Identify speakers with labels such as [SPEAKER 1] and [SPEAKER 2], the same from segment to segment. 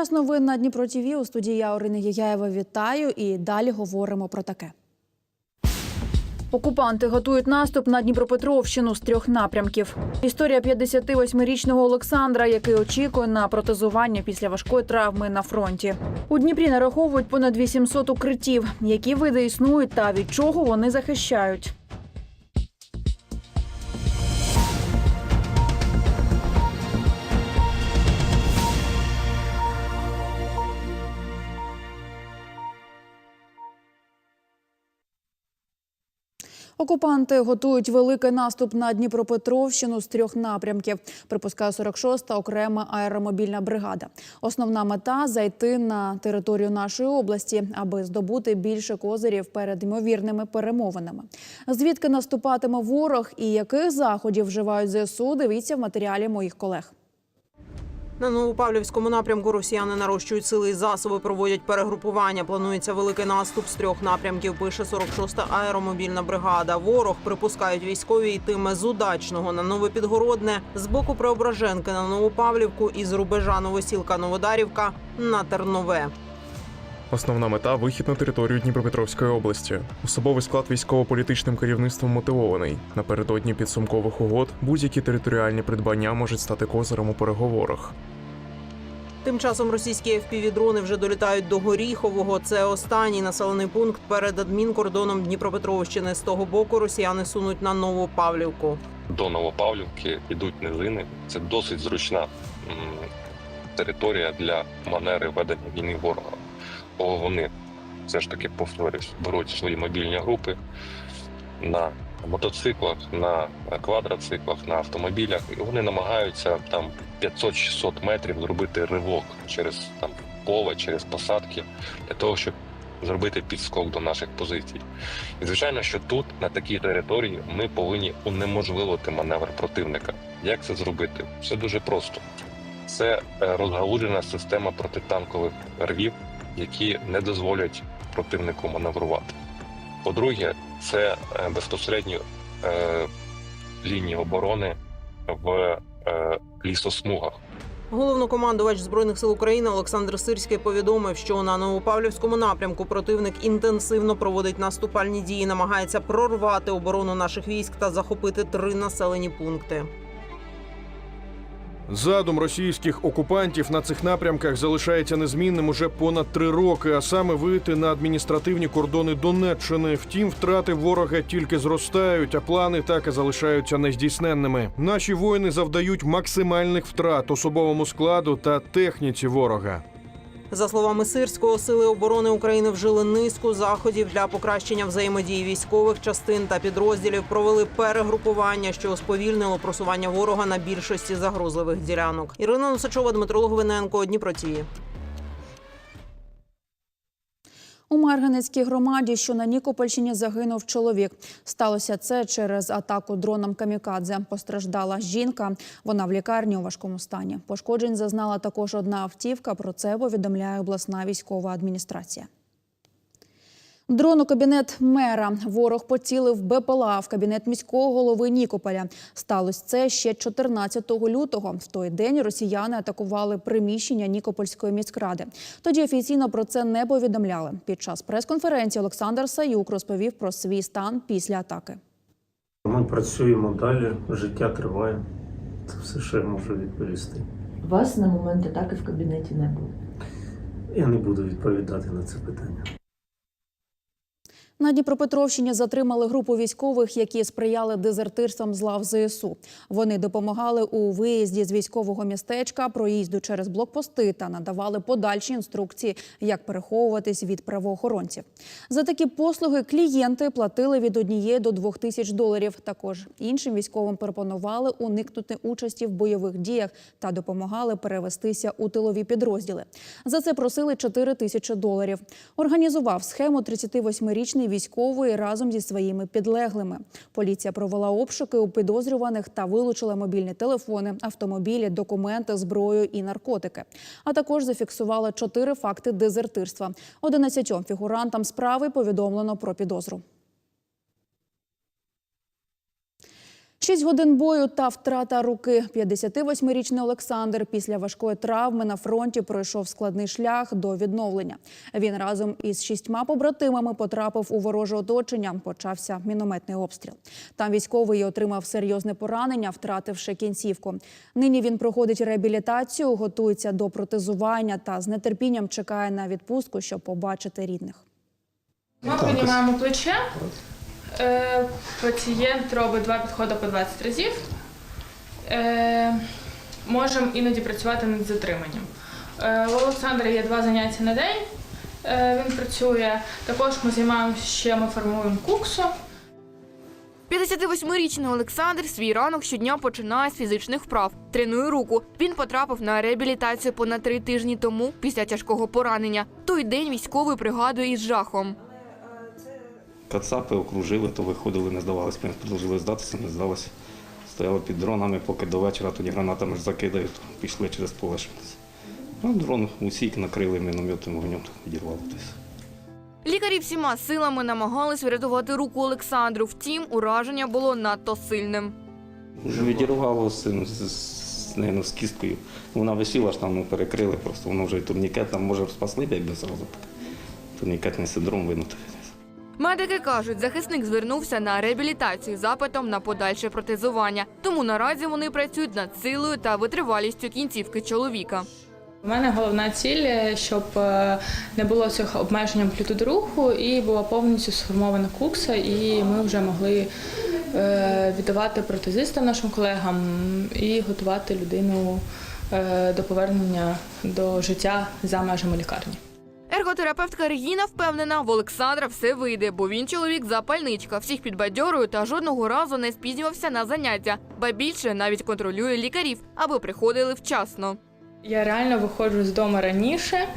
[SPEAKER 1] Час новин на Дніпро ТІВІ. У студії я Орина Яяєва вітаю і далі говоримо про таке. Окупанти готують наступ на Дніпропетровщину з трьох напрямків. Історія 58-річного Олександра, який очікує на протезування після важкої травми на фронті. У Дніпрі нараховують понад 800 укриттів. Які види існують та від чого вони захищають. Окупанти готують великий наступ на Дніпропетровщину з трьох напрямків. Припускає 46-та окрема аеромобільна бригада. Основна мета зайти на територію нашої області, аби здобути більше козирів перед ймовірними перемовинами. Звідки наступатиме ворог і яких заходів вживають ЗСУ? Дивіться в матеріалі моїх колег.
[SPEAKER 2] На Новопавлівському напрямку росіяни нарощують сили і засоби, проводять перегрупування. Планується великий наступ з трьох напрямків. Пише 46-та аеромобільна бригада. Ворог припускають військові йтиме з удачного на нове підгородне з боку Преображенки на Новопавлівку і з рубежа Новосілка Новодарівка на Тернове.
[SPEAKER 3] Основна мета вихід на територію Дніпропетровської області. Особовий склад військово-політичним керівництвом мотивований. Напередодні підсумкових угод будь-які територіальні придбання можуть стати козирем у переговорах.
[SPEAKER 2] Тим часом російські FPV-дрони вже долітають до Горіхового. Це останній населений пункт перед адмінкордоном Дніпропетровщини. З того боку росіяни сунуть на Новопавлівку.
[SPEAKER 4] до Новопавлівки йдуть низини. Це досить зручна територія для манери ведення війни ворога. Бо вони все ж таки повторюсь, беруть свої мобільні групи на мотоциклах, на квадроциклах, на автомобілях, і вони намагаються там 500-600 метрів зробити ривок через там поле, через посадки для того, щоб зробити підскок до наших позицій. І звичайно, що тут, на такій території, ми повинні унеможливити маневр противника. Як це зробити? Все дуже просто. Це е, розгалуджена система протитанкових рвів, які не дозволять противнику маневрувати. По-друге, це е, безпосередньо е, лінії оборони в е, лісосмугах.
[SPEAKER 2] Головнокомандувач збройних сил України Олександр Сирський повідомив, що на Новопавлівському напрямку противник інтенсивно проводить наступальні дії, намагається прорвати оборону наших військ та захопити три населені пункти.
[SPEAKER 5] Задум російських окупантів на цих напрямках залишається незмінним уже понад три роки, а саме вийти на адміністративні кордони Донеччини. Втім, втрати ворога тільки зростають, а плани так і залишаються нездійсненними. Наші воїни завдають максимальних втрат особовому складу та техніці ворога.
[SPEAKER 2] За словами Сирського, сили оборони України вжили низку заходів для покращення взаємодії військових частин та підрозділів. Провели перегрупування, що сповільнило просування ворога на більшості загрозливих ділянок. Ірина Носачова, Дмитро Логвиненко, Дніпро ТІВІ.
[SPEAKER 1] У Марганецькій громаді, що на Нікопольщині загинув чоловік. Сталося це через атаку дроном камікадзе. Постраждала жінка. Вона в лікарні у важкому стані. Пошкоджень зазнала також одна автівка. Про це повідомляє обласна військова адміністрація. Дрон у кабінет мера. Ворог поцілив БПЛА в кабінет міського голови Нікополя. Сталося це ще 14 лютого. В той день росіяни атакували приміщення Нікопольської міськради. Тоді офіційно про це не повідомляли. Під час прес-конференції Олександр Саюк розповів про свій стан після атаки.
[SPEAKER 6] Ми працюємо далі, життя триває. Це все, що я можу відповісти.
[SPEAKER 7] Вас на момент атаки в кабінеті не було.
[SPEAKER 6] Я не буду відповідати на це питання.
[SPEAKER 1] На Дніпропетровщині затримали групу військових, які сприяли дезертирствам з лав ЗСУ. Вони допомагали у виїзді з військового містечка, проїзду через блокпости та надавали подальші інструкції, як переховуватись від правоохоронців. За такі послуги клієнти платили від однієї до двох тисяч доларів. Також іншим військовим пропонували уникнути участі в бойових діях та допомагали перевестися у тилові підрозділи. За це просили 4 тисячі доларів. Організував схему 38-річний військовий разом зі своїми підлеглими. Поліція провела обшуки у підозрюваних та вилучила мобільні телефони, автомобілі, документи, зброю і наркотики. А також зафіксувала чотири факти дезертирства. 11 фігурантам справи повідомлено про підозру. Шість годин бою та втрата руки. 58-річний Олександр після важкої травми на фронті пройшов складний шлях до відновлення. Він разом із шістьма побратимами потрапив у вороже оточення. Почався мінометний обстріл. Там військовий отримав серйозне поранення, втративши кінцівку. Нині він проходить реабілітацію, готується до протезування та з нетерпінням чекає на відпустку, щоб побачити рідних.
[SPEAKER 8] Ми піднімаємо плече. Е, Пацієнт робить два підходи по 20 разів. Е, Можемо іноді працювати над затриманням. Е, У Олександра є два заняття на день. Е, Він працює. Також ми займаємося ще, ми формуємо куксу.
[SPEAKER 9] 58-річний Олександр свій ранок щодня починає з фізичних вправ. Тренує руку. Він потрапив на реабілітацію понад три тижні тому після тяжкого поранення. Той день військовий пригадує із жахом.
[SPEAKER 10] Кацапи окружили, то виходили, не здавалися. Ми продовжили здатися, не здалося. Стояли під дронами, поки до вечора тоді гранатами ж закидають, пішли через поле. Ну, дрон усік накрили мінометним вогнем, відірвало десь.
[SPEAKER 9] Лікарі всіма силами намагались врятувати руку Олександру. Втім, ураження було надто сильним.
[SPEAKER 10] Вже відірвало з, з, з, нею, з кісткою. Вона висіла ж там, ну, перекрили просто, воно вже і турнікет там може спасли, якби зразу. Турнікетний синдром винутий.
[SPEAKER 9] Медики кажуть, захисник звернувся на реабілітацію запитом на подальше протезування. Тому наразі вони працюють над силою та витривалістю кінцівки чоловіка.
[SPEAKER 8] У мене головна ціль, щоб е, не було цих обмежень амплітуди руху і була повністю сформована кукса, і ми вже могли е, віддавати протезистам нашим колегам і готувати людину е, до повернення до життя за межами лікарні.
[SPEAKER 9] Ерготерапевтка Регіна впевнена, в Олександра все вийде, бо він чоловік запальничка, всіх підбадьорує та жодного разу не спізнювався на заняття, ба більше навіть контролює лікарів, аби приходили вчасно.
[SPEAKER 8] Я реально виходжу з дому раніше,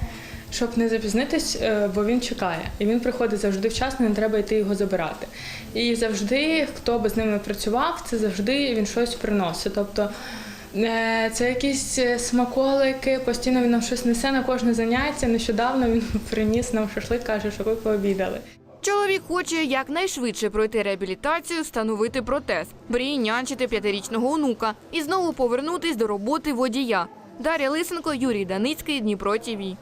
[SPEAKER 8] щоб не запізнитись, е, бо він чекає. І він приходить завжди вчасно, не треба йти його забирати. І завжди, хто би з ними працював, це завжди він щось приносить. Тобто це якісь е, смаколики, постійно він нам щось несе на кожне заняття. Нещодавно він приніс нам шашлик, каже, що ви пообідали.
[SPEAKER 9] Чоловік хоче якнайшвидше пройти реабілітацію, встановити протез, мріє нянчити п'ятирічного онука і знову повернутись до роботи водія. Дар'я Лисенко, Юрій Даницький, Дніпро ТІВІ.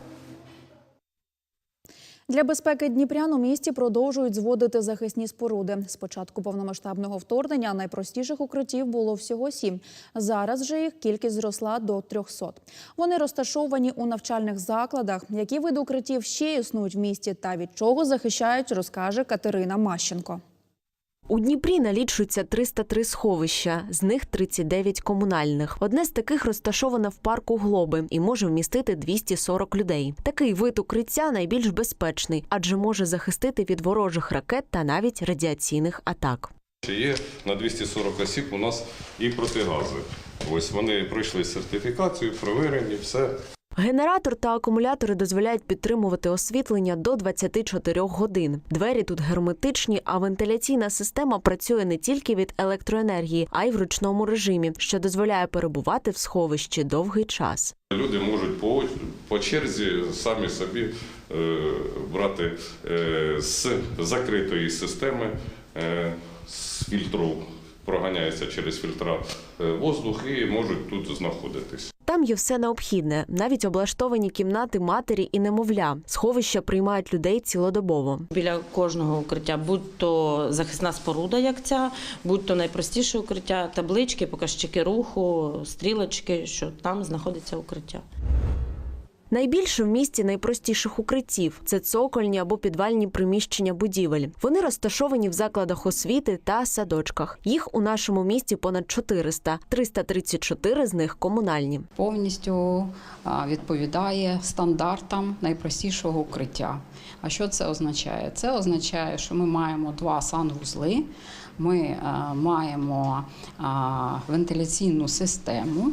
[SPEAKER 1] Для безпеки дніпрян у місті продовжують зводити захисні споруди. З початку повномасштабного вторгнення найпростіших укриттів було всього сім. Зараз же їх кількість зросла до 300. Вони розташовані у навчальних закладах. Які види укриттів ще існують в місті та від чого захищають, розкаже Катерина Мащенко.
[SPEAKER 11] У Дніпрі налічується 303 сховища, з них 39 комунальних. Одне з таких розташоване в парку Глоби і може вмістити 240 людей. Такий вид укриття найбільш безпечний, адже може захистити від ворожих ракет та навіть радіаційних атак.
[SPEAKER 12] Є на 240 осіб у нас і протигази. Ось вони пройшли сертифікацію, провірені, все.
[SPEAKER 11] Генератор та акумулятори дозволяють підтримувати освітлення до 24 годин. Двері тут герметичні, а вентиляційна система працює не тільки від електроенергії, а й в ручному режимі, що дозволяє перебувати в сховищі довгий час.
[SPEAKER 12] Люди можуть по, по черзі самі собі е, брати е, з закритої системи, е, з фільтру проганяється через фільтра е, воздух і можуть тут знаходитись.
[SPEAKER 11] Там є все необхідне, навіть облаштовані кімнати матері і немовля. Сховища приймають людей цілодобово.
[SPEAKER 13] Біля кожного укриття, будь то захисна споруда, як ця, будь то найпростіше укриття, таблички, показчики руху, стрілочки, що там знаходиться укриття.
[SPEAKER 11] Найбільше в місті найпростіших укриттів це цокольні або підвальні приміщення будівель. Вони розташовані в закладах освіти та садочках. Їх у нашому місті понад 400, 334 з них комунальні.
[SPEAKER 14] повністю відповідає стандартам найпростішого укриття. А що це означає? Це означає, що ми маємо два санвузли, ми маємо вентиляційну систему,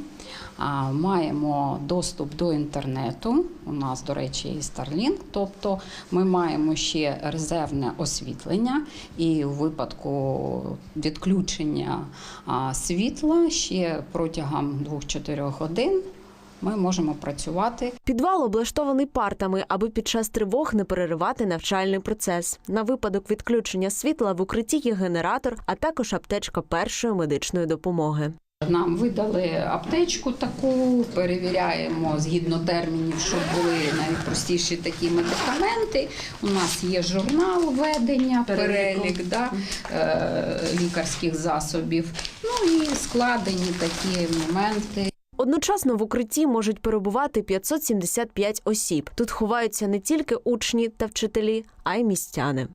[SPEAKER 14] маємо доступ до інтернету. У нас, до речі, і Starlink, тобто ми маємо ще резервне освітлення, і у випадку відключення світла ще протягом 2-4 годин ми можемо працювати.
[SPEAKER 11] Підвал облаштований партами, аби під час тривог не переривати навчальний процес. На випадок відключення світла в укритті є генератор, а також аптечка першої медичної допомоги.
[SPEAKER 14] Нам видали аптечку таку, перевіряємо згідно термінів, щоб були найпростіші такі медикаменти. У нас є журнал ведення, перелік да, е, лікарських засобів. Ну і складені такі моменти.
[SPEAKER 11] Одночасно в укритті можуть перебувати 575 осіб. Тут ховаються не тільки учні та вчителі, а й містяни.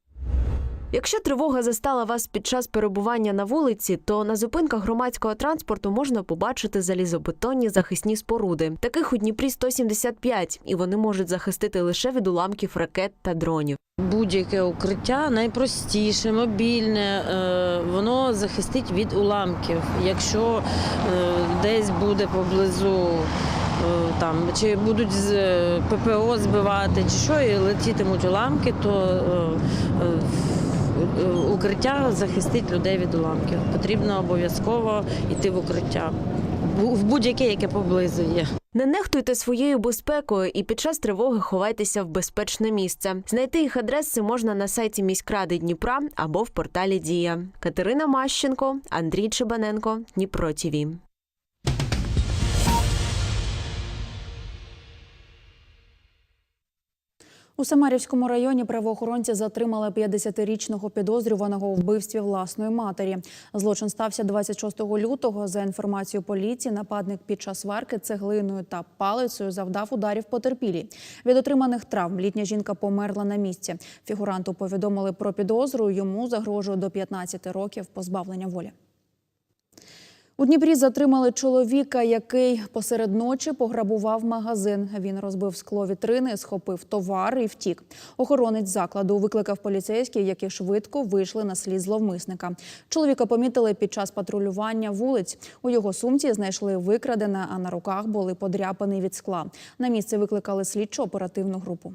[SPEAKER 11] Якщо тривога застала вас під час перебування на вулиці, то на зупинках громадського транспорту можна побачити залізобетонні захисні споруди. Таких у Дніпрі 175, і вони можуть захистити лише від уламків ракет та дронів.
[SPEAKER 13] Будь-яке укриття найпростіше, мобільне, е, воно захистить від уламків. Якщо е, десь буде поблизу е, там, чи будуть з ППО збивати, чи що, і летітимуть уламки, то укриття захистить людей від уламків. Потрібно обов'язково йти в укриття. В будь-яке, яке поблизу є.
[SPEAKER 11] Не нехтуйте своєю безпекою і під час тривоги ховайтеся в безпечне місце. Знайти їх адреси можна на сайті міськради Дніпра або в порталі Дія. Катерина Мащенко, Андрій Чебаненко, Дніпро ТІВІ.
[SPEAKER 1] У Самарівському районі правоохоронці затримали 50-річного підозрюваного у вбивстві власної матері. Злочин стався 26 лютого. За інформацією поліції, нападник під час сварки цеглиною та палицею завдав ударів потерпілій. Від отриманих травм літня жінка померла на місці. Фігуранту повідомили про підозру. Йому загрожує до 15 років позбавлення волі. У Дніпрі затримали чоловіка, який посеред ночі пограбував магазин. Він розбив скло вітрини, схопив товар і втік. Охоронець закладу викликав поліцейських, які швидко вийшли на слід зловмисника. Чоловіка помітили під час патрулювання вулиць. У його сумці знайшли викрадене, а на руках були подряпані від скла. На місце викликали слідчо оперативну групу.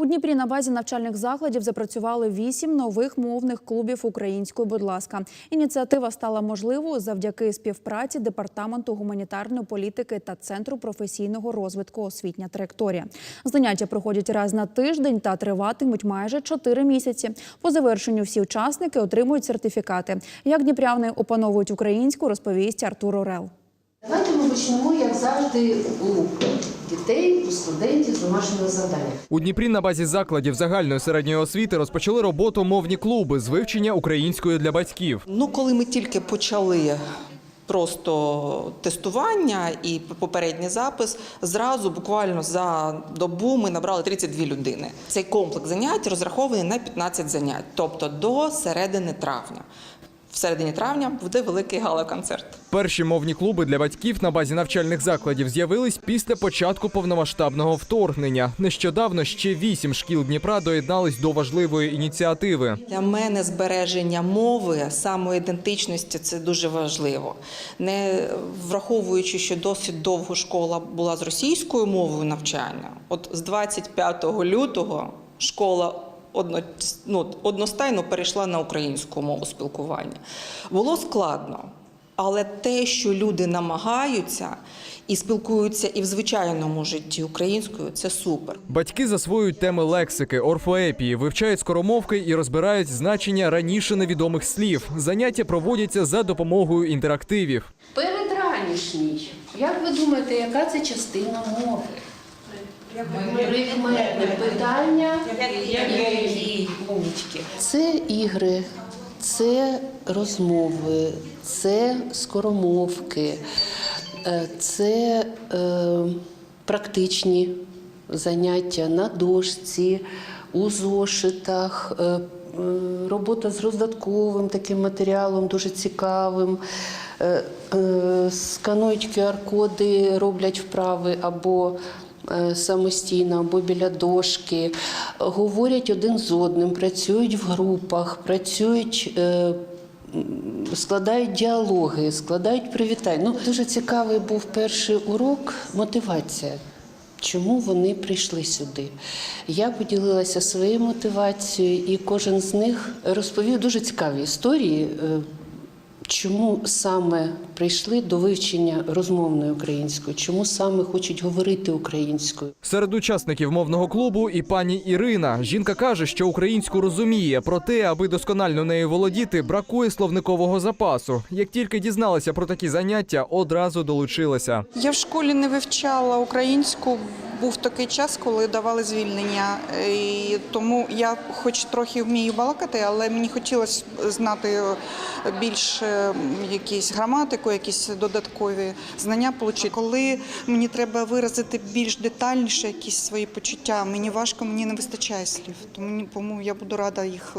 [SPEAKER 1] У Дніпрі на базі навчальних закладів запрацювали вісім нових мовних клубів українською. Будь ласка, ініціатива стала можливою завдяки співпраці департаменту гуманітарної політики та центру професійного розвитку освітня траєкторія. Заняття проходять раз на тиждень та триватимуть майже чотири місяці. По завершенню всі учасники отримують сертифікати. Як дніпряни опановують українську, розповість Артур Орел.
[SPEAKER 15] Давайте ми почнемо, як завжди, у дітей, у студентів з домашнього завдання.
[SPEAKER 16] У Дніпрі на базі закладів загальної середньої освіти розпочали роботу мовні клуби з вивчення української для батьків.
[SPEAKER 17] Ну, коли ми тільки почали просто тестування і попередній запис, зразу буквально за добу ми набрали 32 людини. Цей комплекс занять розрахований на 15 занять, тобто до середини травня. В середині травня буде великий гала-концерт.
[SPEAKER 16] Перші мовні клуби для батьків на базі навчальних закладів з'явились після початку повномасштабного вторгнення. Нещодавно ще вісім шкіл Дніпра доєднались до важливої ініціативи.
[SPEAKER 17] Для мене збереження мови, самоідентичності це дуже важливо. Не враховуючи, що досить довго школа була з російською мовою навчання, от з 25 лютого школа одно, ну, одностайно перейшла на українську мову спілкування. Було складно, але те, що люди намагаються і спілкуються і в звичайному житті українською, це супер.
[SPEAKER 16] Батьки засвоюють теми лексики, орфоепії, вивчають скоромовки і розбирають значення раніше невідомих слів. Заняття проводяться за допомогою інтерактивів.
[SPEAKER 15] Передранішній. Як ви думаєте, яка це частина мови? Прикметне питання. Це ігри, це розмови, це скоромовки, е, це е, практичні заняття на дошці, у зошитах, е, е, робота з роздатковим таким матеріалом, дуже цікавим. Сканують QR-коди, роблять вправи або самостійно, або біля дошки, говорять один з одним, працюють в групах, працюють. е, Складають діалоги, складають привітання. Ну, дуже цікавий був перший урок мотивація.
[SPEAKER 18] чому вони прийшли сюди. Я поділилася своєю мотивацією, і кожен з них розповів дуже цікаві історії. Е, Чому саме прийшли до вивчення розмовної української? Чому саме хочуть говорити українською?
[SPEAKER 16] Серед учасників мовного клубу і пані Ірина. Жінка каже, що українську розуміє, проте, аби досконально нею володіти, бракує словникового запасу. Як тільки дізналася про такі заняття, одразу долучилася.
[SPEAKER 19] Я в школі не вивчала українську. Був такий час, коли давали звільнення, і тому я, хоч трохи вмію балакати, але мені хотілося знати більш е, якісь граматику, якісь додаткові знання отримати. Коли мені треба виразити більш детальніше якісь свої почуття, мені важко, мені не вистачає слів. Тому я буду рада їх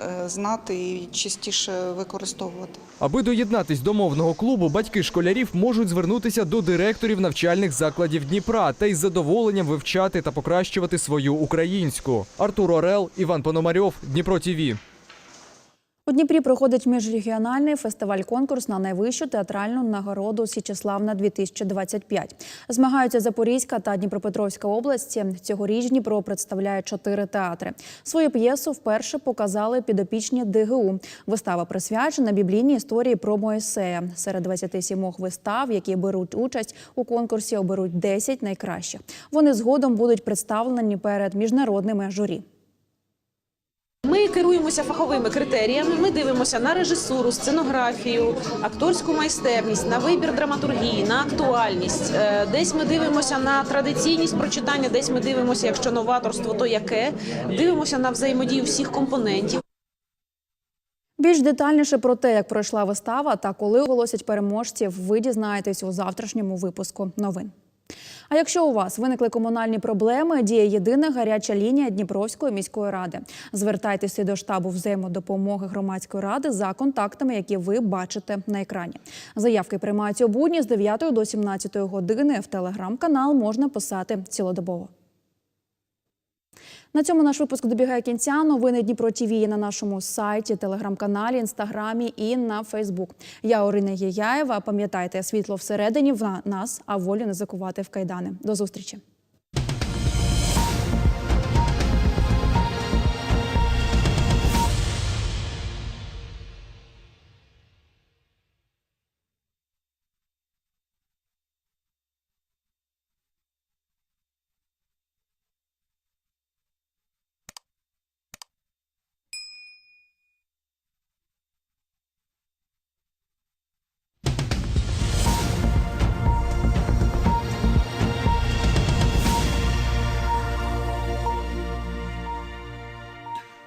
[SPEAKER 19] е, знати і частіше використовувати.
[SPEAKER 16] Аби доєднатись до мовного клубу, батьки школярів можуть звернутися до директорів навчальних закладів Дніпра та із задоволенням вивчати та покращувати свою українську. Артур Орел, Іван Пономарьов, Дніпро ТІВІ.
[SPEAKER 1] У Дніпрі проходить міжрегіональний фестиваль-конкурс на найвищу театральну нагороду Січеславна 2025 Змагаються Запорізька та Дніпропетровська області. Цьогоріч Дніпро представляє чотири театри. Свою п'єсу вперше показали підопічні ДГУ. Вистава присвячена біблійній історії про Моїсея. Серед 27 вистав, які беруть участь у конкурсі, оберуть 10 найкращих. Вони згодом будуть представлені перед міжнародними журі.
[SPEAKER 20] Ми керуємося фаховими критеріями. Ми дивимося на режисуру, сценографію, акторську майстерність, на вибір драматургії, на актуальність. Е, Десь ми дивимося на традиційність прочитання, десь ми дивимося, якщо новаторство, то яке. Дивимося на взаємодію всіх компонентів.
[SPEAKER 1] Більш детальніше про те, як пройшла вистава та коли оголосять переможців, ви дізнаєтесь у завтрашньому випуску новин. А якщо у вас виникли комунальні проблеми, діє єдина гаряча лінія Дніпровської міської ради. Звертайтеся до штабу взаємодопомоги громадської ради за контактами, які ви бачите на екрані. Заявки приймаються у будні з 9 до 17 години. В телеграм-канал можна писати цілодобово. На цьому наш випуск добігає кінця. Новини Дніпро ТІВІ є на нашому сайті, телеграм-каналі, інстаграмі і на Фейсбук. Я Орина Єяєва. Пам'ятайте, світло всередині в нас, а волю не закувати в кайдани. До зустрічі.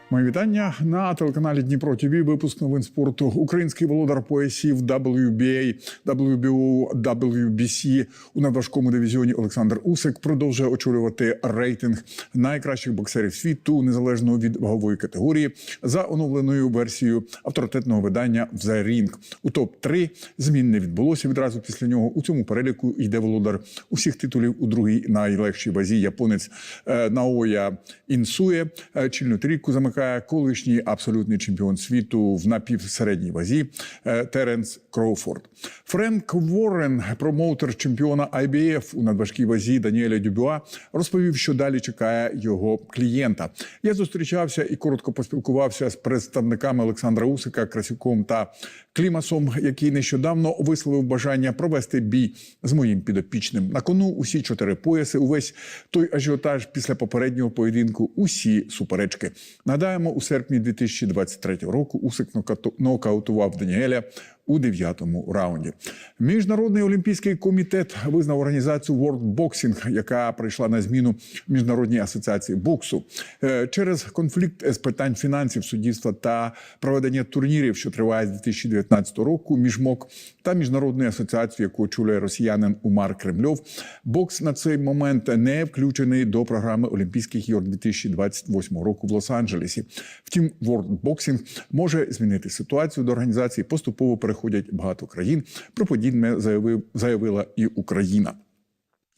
[SPEAKER 21] Мої вітання на телеканалі Дніпро ТВ. Випуск новин спорту. Український володар поясів WBA, WBO, WBC у надважкому дивізіоні Олександр Усик продовжує очолювати рейтинг найкращих боксерів світу незалежно від вагової категорії за оновленою версією авторитетного видання The Ring. У топ 3 змін не відбулося відразу після нього. У цьому переліку йде володар усіх титулів у другій найлегшій базі. Японець е, Наоя Інсує Е, чільну трійку замикає колишній абсолютний чемпіон світу в напівсередній вазі е, Теренс Кроуфорд. Френк Воррен, промоутер чемпіона IBF у надважкій вазі Даніеля Дюбюа, розповів, що далі чекає його клієнта. Я зустрічався і коротко поспілкувався з представниками Олександра Усика, Красюком та Клімасом, який нещодавно висловив бажання провести бій з моїм підопічним. На кону усі чотири пояси, увесь той ажіотаж після попереднього поєдинку, усі суперечки. Нагадаємо, у серпні 2023 року Усик нокаутував Даніеля у дев'ятому раунді. Міжнародний олімпійський комітет визнав організацію World Boxing, яка прийшла на зміну міжнародній асоціації боксу Е, через конфлікт з питань фінансів, суддівства та проведення турнірів, що триває з 2019 року. Між МОК та міжнародною асоціацією, яку очолює росіянин Умар Кремльов. Бокс на цей момент не включений до програми Олімпійських ігор 2028 року в Лос-Анджелесі. Втім, World Boxing може змінити ситуацію до організації. Поступово переходять багато країн. Про подібне заявив заявила і Україна.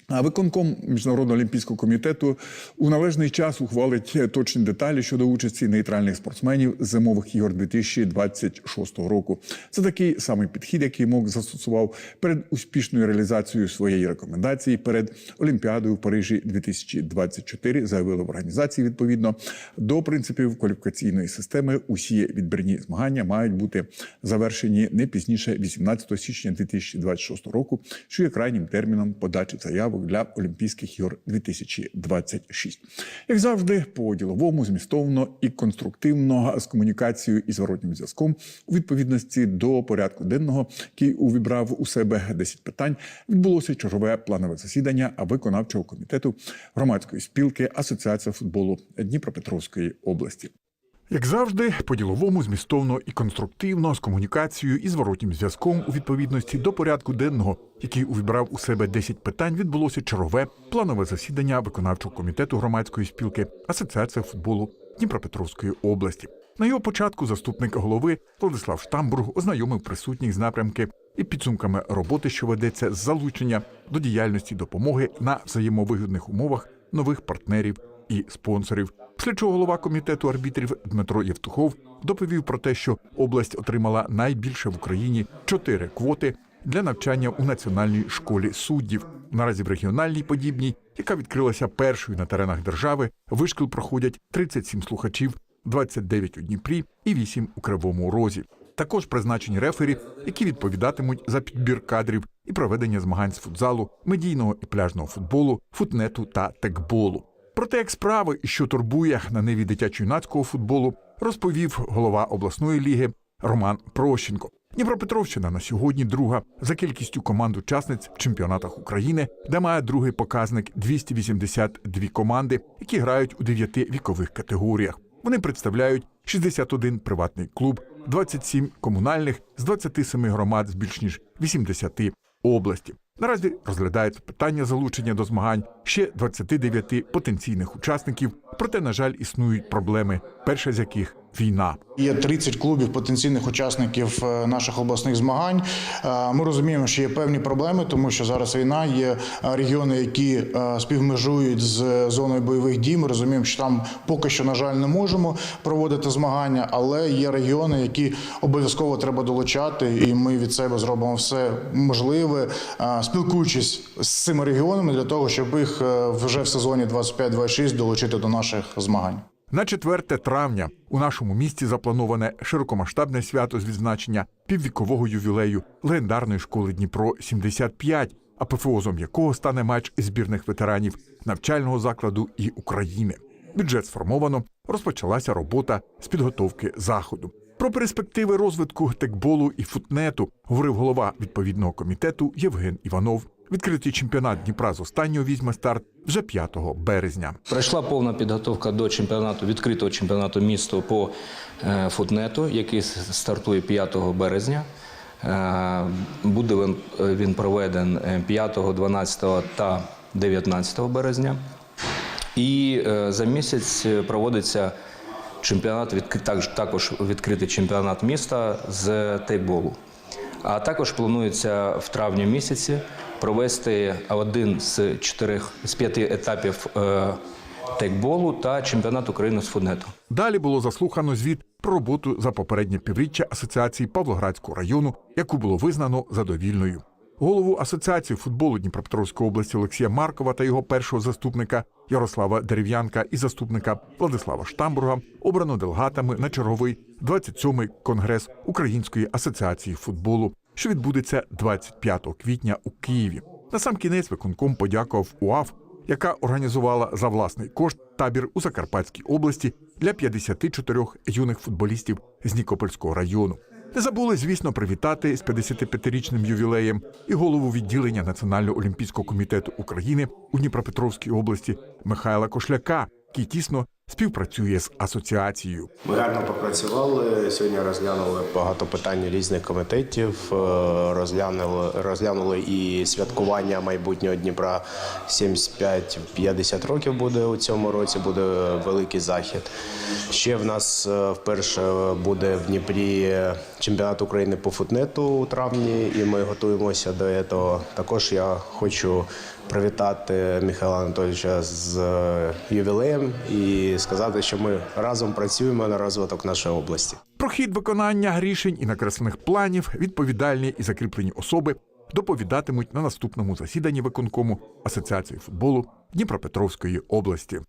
[SPEAKER 21] А виконком міжнародного олімпійського комітету у належний час ухвалить точні деталі щодо участі нейтральних спортсменів зимових ігор 2026 року. Це такий самий підхід, який МОК застосував перед успішною реалізацією своєї рекомендації перед Олімпіадою в Парижі 2024, заявили в організації. Відповідно до принципів кваліфікаційної системи, усі відбірні змагання мають бути завершені не пізніше 18 січня 2026 року, що є крайнім терміном подачі заявок для Олімпійських ігор 2026. Як завжди, по діловому, змістовно і конструктивно з комунікацією і зворотнім зв'язком у відповідності до порядку денного, який увібрав у себе 10 питань, відбулося чергове планове засідання виконавчого комітету громадської спілки Асоціація футболу Дніпропетровської області. Як завжди, по-діловому, змістовно і конструктивно з комунікацією і зворотнім зв'язком у відповідності до порядку денного, який увібрав у себе 10 питань, відбулося чергове планове засідання виконавчого комітету громадської спілки Асоціація футболу Дніпропетровської області. На його початку заступник голови Владислав Штамбург ознайомив присутніх з напрямки і підсумками роботи, що ведеться з залучення до діяльності допомоги на взаємовигідних умовах нових партнерів і спонсорів. Після чого голова комітету арбітрів Дмитро Євтухов доповів про те, що область отримала найбільше в Україні чотири квоти для навчання у національній школі суддів. Наразі в регіональній подібній, яка відкрилася першою на теренах держави, вишкіл проходять 37 слухачів, 29 у Дніпрі і 8 у Кривому Розі. Також призначені рефері, які відповідатимуть за підбір кадрів і проведення змагань з футзалу, медійного і пляжного футболу, футнету та текболу. Про те, як справи що турбує на ниві дитячо-юнацького футболу, розповів голова обласної ліги Роман Прощенко. Дніпропетровщина на сьогодні друга за кількістю команд учасниць в чемпіонатах України, де має другий показник 282 команди, які грають у дев'яти вікових категоріях. Вони представляють 61 приватний клуб, 27 комунальних з 27 громад з більш ніж 80 області. Наразі розглядається питання залучення до змагань ще 29 потенційних учасників. Проте, на жаль, існують проблеми. Перша з яких війна.
[SPEAKER 22] Є 30 клубів потенційних учасників е, наших обласних змагань. Е, Ми розуміємо, що є певні проблеми, тому що зараз війна. Є е, регіони, які співмежують з зоною бойових дій. Ми розуміємо, що там поки що, на жаль, не можемо проводити змагання, але є регіони, які обов'язково треба долучати, і ми від себе зробимо все можливе, спілкуючись з цими регіонами для того, щоб їх вже в сезоні 25-26 долучити до наших змагань.
[SPEAKER 21] На 4 травня у нашому місті заплановане широкомасштабне свято з відзначення піввікового ювілею легендарної школи Дніпро 75 апофеозом якого стане матч збірних ветеранів навчального закладу і України. Бюджет сформовано, розпочалася робота з підготовки заходу. Про перспективи розвитку текболу і футнету говорив голова відповідного комітету Євген Іванов. Відкритий чемпіонат Дніпра з останнього візьме старт вже 5 березня.
[SPEAKER 23] Пройшла повна підготовка до чемпіонату відкритого чемпіонату міста по е, футнету, який стартує 5 березня. Е, Буде він, е, він проведен е, 5, 12 та 19 березня. І за місяць проводиться чемпіонат, також відкритий чемпіонат міста з тейболу. А також планується в травні місяці провести один з чотирьох з п'яти етапів е, тейкболу та чемпіонат України з футнету.
[SPEAKER 21] Далі було заслухано звіт про роботу за попереднє півріччя Асоціації Павлоградського району, яку було визнано задовільною. Голову Асоціації футболу Дніпропетровської області Олексія Маркова та його першого заступника Ярослава Дерев'янка і заступника Владислава Штамбурга обрано делегатами на черговий 27-й конгрес Української асоціації футболу, що відбудеться 25 квітня у Києві. На сам кінець виконком подякував УАФ яка організувала за власний кошт табір у Закарпатській області для 54 юних футболістів з Нікопольського району. Не забули, звісно, привітати з 55-річним ювілеєм і голову відділення Національного олімпійського комітету України у Дніпропетровській області Михайла Кошляка, який тісно співпрацює з асоціацією.
[SPEAKER 24] Ми гарно попрацювали. Сьогодні розглянули багато питань різних комітетів. е, Розглянули, розглянули і святкування майбутнього Дніпра 75-50 років буде у цьому році. Буде великий захід. Ще в нас е, вперше буде в Дніпрі чемпіонат України по футнету у травні, і ми готуємося до цього. Також я хочу привітати Михайла Анатолійовича з е, ювілеєм і сказати, що ми разом працюємо на розвиток нашої області.
[SPEAKER 21] Про хід виконання рішень і накреслених планів відповідальні і закріплені особи доповідатимуть на наступному засіданні виконкому Асоціації футболу Дніпропетровської області.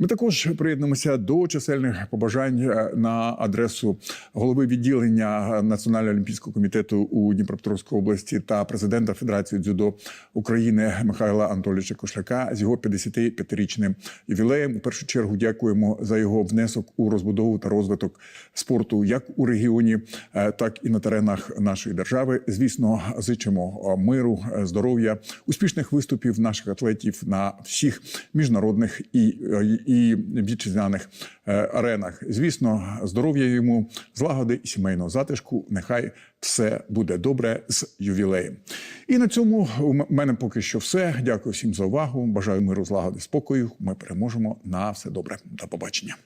[SPEAKER 21] Ми також приєднуємося до чисельних побажань е, на адресу голови відділення Національного олімпійського комітету у Дніпропетровській області та президента Федерації дзюдо України Михайла Анатолійовича Кошляка з його 55-річним ювілеєм. У першу чергу дякуємо за його внесок у розбудову та розвиток спорту як у регіоні, е, так і на теренах нашої держави. Звісно, зичимо е, миру, здоров'я, успішних виступів наших атлетів на всіх міжнародних і, і вітчизняних е, аренах. Звісно, здоров'я йому, злагоди і сімейного затишку. Нехай все буде добре з ювілеєм. І на цьому у мене поки що все. Дякую всім за увагу. Бажаю миру, злагоди, спокою. Ми переможемо на все добре. До побачення.